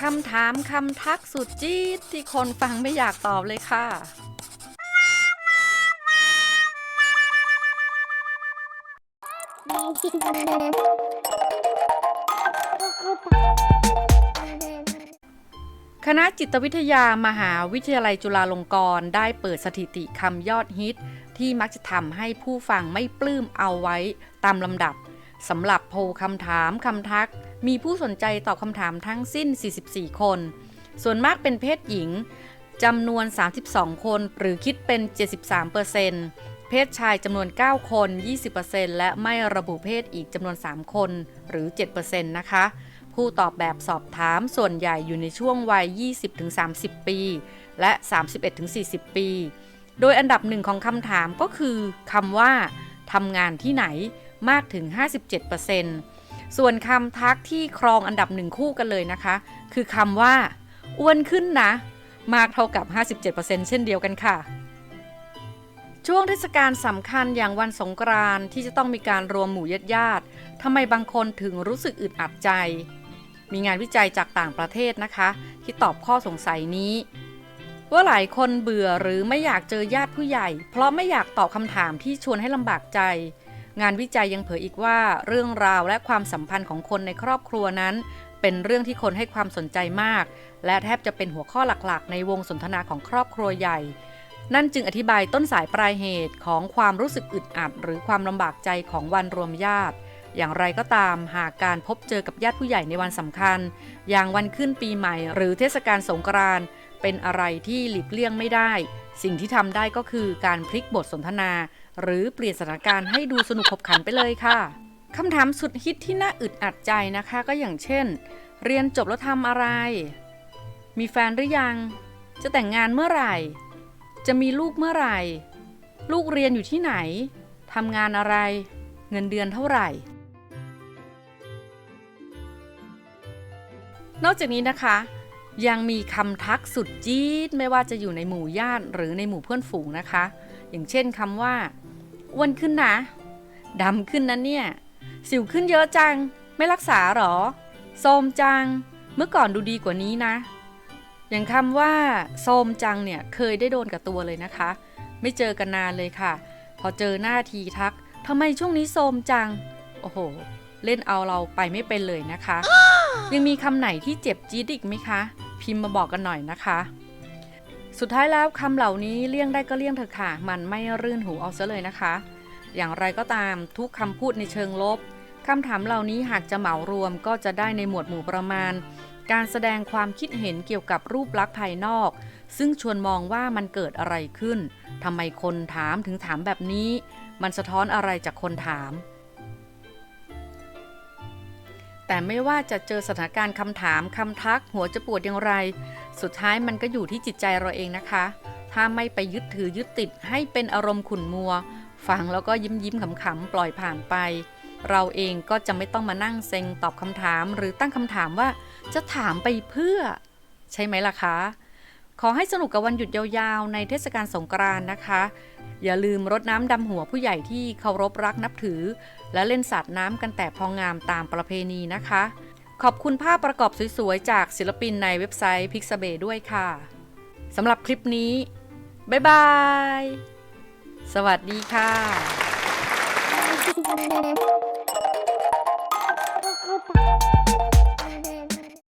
คำถามคำทักสุดจี๊ดที่คนฟังไม่อยากตอบเลยค่ะ คณะจิตวิทยามหาวิทยาลัยจุฬาลงกรณ์ได้เปิดสถิติคำยอดฮิต ที่มักจะทำให้ผู้ฟังไม่ปลื้มเอาไว้ตามลำดับ สำหรับโพลคำถามคำทัก มีผู้สนใจตอบคำถามทั้งสิ้น 44 คน ส่วนมากเป็นเพศหญิงจำนวน 32 คน หรือคิดเป็น 73%เพศชายจำนวน 9 คน 20%และไม่ระบุเพศอีกจำนวน 3 คน หรือ 7%นะคะ ผู้ตอบแบบสอบถามส่วนใหญ่อยู่ในช่วงวัย 20-30 ปี และ 31-40 ปี โดยอันดับหนึ่งของคำถามก็คือคำว่าทำงานที่ไหน มากถึง 57%ส่วนคำทักที่ครองอันดับหนึ่งคู่กันเลยนะคะ คือคำว่า อ้วนขึ้นนะ มากเท่ากับ 57%เช่นเดียวกันค่ะ ช่วงเทศกาลสำคัญอย่างวันสงกรานต์ที่จะต้องมีการรวมหมู่ญาติญาติทำไมบางคนถึงรู้สึกอึดอัดใจ มีงานวิจัยจากต่างประเทศนะคะ ที่ตอบข้อสงสัยนี้ว่าหลายคนเบื่อหรือไม่อยากเจอญาติผู้ใหญ่ เพราะไม่อยากตอบคำถามที่ชวนให้ลำบากใจ งานวิจัยยังเผยอีกว่า เรื่องราวและความสัมพันธ์ของคนในครอบครัวนั้น เป็นเรื่องที่คนให้ความสนใจมาก และแทบจะเป็นหัวข้อหลักๆ ในวงสนทนาของครอบครัวใหญ่ นั่นจึงอธิบายต้นสายปลายเหตุของความรู้สึกอึดอัด หรือความลำบากใจของวันรวมญาติ อย่างไรก็ตามหากการพบเจอกับญาติผู้ใหญ่ในวันสำคัญ อย่างวันขึ้นปีใหม่ หรือเทศกาลสงกรานต์เป็นอะไรที่หลีกเลี่ยงไม่ได้ สิ่งที่ทำได้ก็คือการพลิกบทสนทนา หรือเปลี่ยนสถานการณ์ให้ดูสนุกขบขันไปเลยค่ะคำถามสุดฮิตที่น่าอึดอัดใจนะคะก็อย่างเช่น เรียนจบแล้วทำอะไร มีแฟนหรือยัง จะแต่งงานเมื่อไหร่ จะมีลูกเมื่อไหร่ ลูกเรียนอยู่ที่ไหนทำงานอะไร เงินเดือนเท่าไหร่ นอกจากนี้นะคะ ยังมีคำทักสุดจี๊ดไม่ว่าจะอยู่ในหมู่ญาติหรือในหมู่เพื่อนฝูงนะคะ อย่างเช่นคำว่าอ้วนขึ้นนะดำขึ้นนะเนี่ย สิวขึ้นเยอะจัง ไม่รักษาหรอโทมจัง เมื่อก่อนดูดีกว่านี้นะ อย่างคำว่าโทมจังเนี่ยเคยได้โดนกับตัวเลยนะคะ ไม่เจอกันนานเลยค่ะ พอเจอหน้าทีทักทำไมช่วงนี้โทมจัง โอ้โห เล่นเอาเราไปไม่เป็นเลยนะคะ ยังมีคำไหนที่เจ็บจี๊ดอีกไหมคะ พิมพ์มาบอกกันหน่อยนะคะ สุดท้ายแล้วคำเหล่านี้เลี่ยงได้ก็เลี่ยงเถอะค่ะ มันไม่รื่นหูเอาซะเลยนะคะ อย่างไรก็ตามทุกคำพูดในเชิงลบคำถามเหล่านี้หากจะเหมารวมก็จะได้ในหมวดหมู่ประมาณ การแสดงความคิดเห็นเกี่ยวกับรูปลักษณ์ภายนอก ซึ่งชวนมองว่ามันเกิดอะไรขึ้นทำไมคนถามถึงถามแบบนี้ มันสะท้อนอะไรจากคนถาม แต่ไม่ว่าจะเจอสถานการณ์คำถามคำทัก หัวจะปวดอย่างไร สุดท้ายมันก็อยู่ที่จิตใจเราเองนะคะ ถ้าไม่ไปยึดถือยึดติดให้เป็นอารมณ์ขุ่นมัว ฟังแล้วก็ยิ้มยิ้มขำๆปล่อยผ่านไป เราเองก็จะไม่ต้องมานั่งเซ็งตอบคำถาม หรือตั้งคำถามว่าจะถามไปเพื่อ ใช่ไหมล่ะคะ ขอให้สนุกกับวันหยุดยาวๆ ในเทศกาลสงกรานนะคะ อย่าลืมรดน้ำดำหัวผู้ใหญ่ที่เคารพรักนับถือ และเล่นสาดน้ำกันแต่พองามตามประเพณีนะคะ ขอบคุณภาพประกอบสวยๆ จากศิลปินในเว็บไซต์พิก a b เบด้วยค่ะสำหรับคลิปนี้ บ๊ายบาย สวัสดีค่ะ